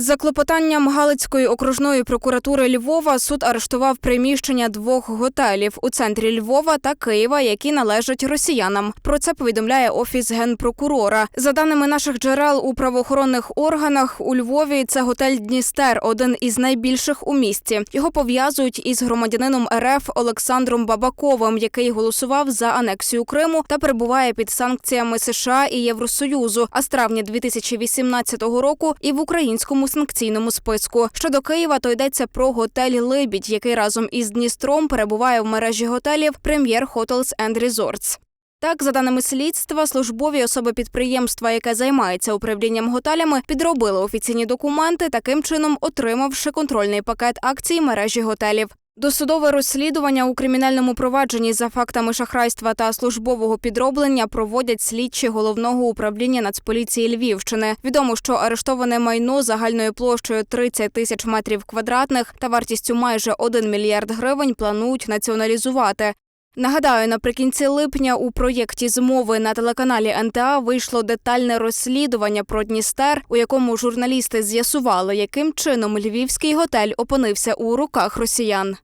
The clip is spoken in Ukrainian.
За клопотанням Галицької окружної прокуратури Львова суд арештував приміщення двох готелів у центрі Львова та Києва, які належать росіянам. Про це повідомляє офіс генпрокурора. За даними наших джерел у правоохоронних органах у Львові, це готель Дністер, один із найбільших у місті. Його пов'язують із громадянином РФ Олександром Бабаковим, який голосував за анексію Криму та перебуває під санкціями США і Євросоюзу. А з травня 2018 року і в українському санкційному списку. Щодо Києва, то йдеться про готель Либідь, який разом із Дністром перебуває в мережі готелів Прем'єр Hotels and Resorts. Так, за даними слідства, службові особи підприємства, яке займається управлінням готелями, підробили офіційні документи, таким чином отримавши контрольний пакет акцій мережі готелів. Досудове розслідування у кримінальному провадженні за фактами шахрайства та службового підроблення проводять слідчі головного управління Нацполіції Львівщини. Відомо, що арештоване майно загальною площею 30 тисяч метрів квадратних та вартістю майже 1 мільярд гривень планують націоналізувати. Нагадаю, наприкінці липня у проєкті змови на телеканалі НТА вийшло детальне розслідування про Дністер, у якому журналісти з'ясували, яким чином львівський готель опинився у руках росіян.